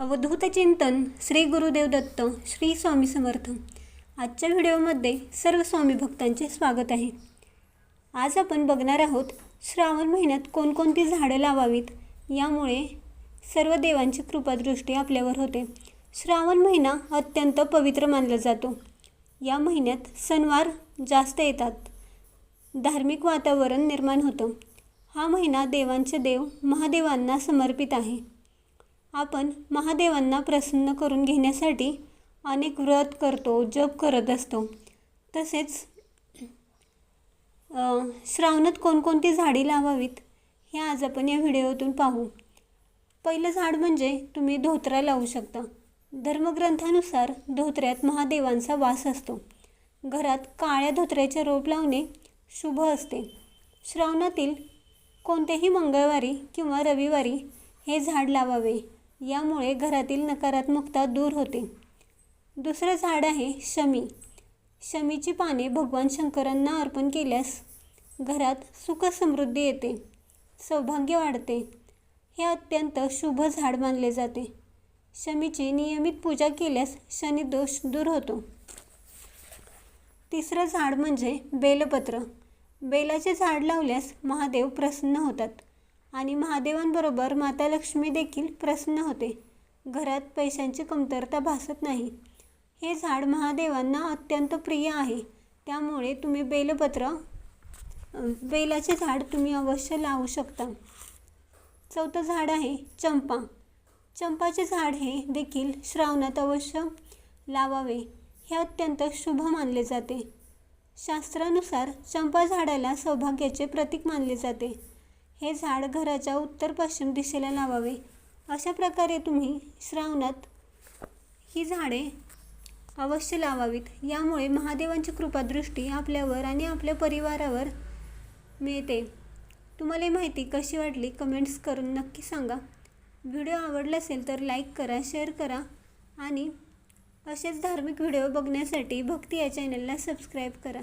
अवधूत चिंतन श्री गुरुदेव दत्त श्री स्वामी समर्थ. आजच्या व्हिडिओमध्ये सर्व स्वामी भक्तांचे स्वागत आहे. आज आपण बघणार आहोत श्रावण महिन्यात कोणकोणती झाडं लावावीत यामुळे सर्व देवांची कृपादृष्टी आपल्यावर होते. श्रावण महिना अत्यंत पवित्र मानला जातो. या महिन्यात सणवार जास्त येतात. धार्मिक वातावरण निर्माण होतं. हा महिना देवांचे देव महादेवांना समर्पित आहे. आपण महादेवांना प्रसन्न करून घेण्यासाठी अनेक व्रत करतो जप करत असतो. तसेच श्रावणात कोणकोणती झाडी लावावीत हे आज आपण या व्हिडिओतून पाहू. पहिलं झाड म्हणजे तुम्ही धोत्रा लावू शकता. धर्मग्रंथानुसार धोत्र्यात महादेवांचा वास असतो. घरात काळ्या धोत्र्याचे रोप लावणे शुभ असते. श्रावणातील कोणत्याही मंगळवारी किंवा रविवारी हे झाड लावावे. यामुळे घरातील नकारात्मकता दूर होते. दुसरं झाड आहे शमी. शमीची पाने भगवान शंकरांना अर्पण केल्यास घरात सुखसमृद्धी येते सौभाग्य वाढते. हे अत्यंत शुभ झाड मानले जाते. शमीची नियमित पूजा केल्यास शनिदोष दूर होतो. तिसरं झाड म्हणजे बेलपत्र. बेलाचे झाड लावल्यास महादेव प्रसन्न होतात. आणि महादेवांबरोबर माता लक्ष्मी देखील प्रसन्न होते. घरात पैशांची कमतरता भासत नाही. हे झाड महादेवांना अत्यंत प्रिय आहे. त्यामुळे तुम्ही बेलपत्र बेलाचे झाड तुम्ही अवश्य लावू शकता. चौथं झाड आहे चंपा. चंपाचे झाड हे देखील श्रावणात अवश्य लावावे. हे अत्यंत शुभ मानले जाते. शास्त्रानुसार चंपा झाडाला सौभाग्याचे प्रतीक मानले जाते. हे झाड घराच्या उत्तर पश्चिम दिशेला लावावे. अशा प्रकारे तुम्ही श्रावणात ही झाडे अवश्य लावावीत. यामुळे महादेवांची कृपादृष्टी आपल्यावर आणि आपल्या परिवारावर मिळते. तुम्हाला ही माहिती कशी वाटली कमेंट्स करून नक्की सांगा. व्हिडिओ आवडला असेल तर लाईक करा शेअर करा आणि असेच धार्मिक व्हिडिओ बघण्यासाठी भक्ती या चॅनलला सबस्क्राईब करा.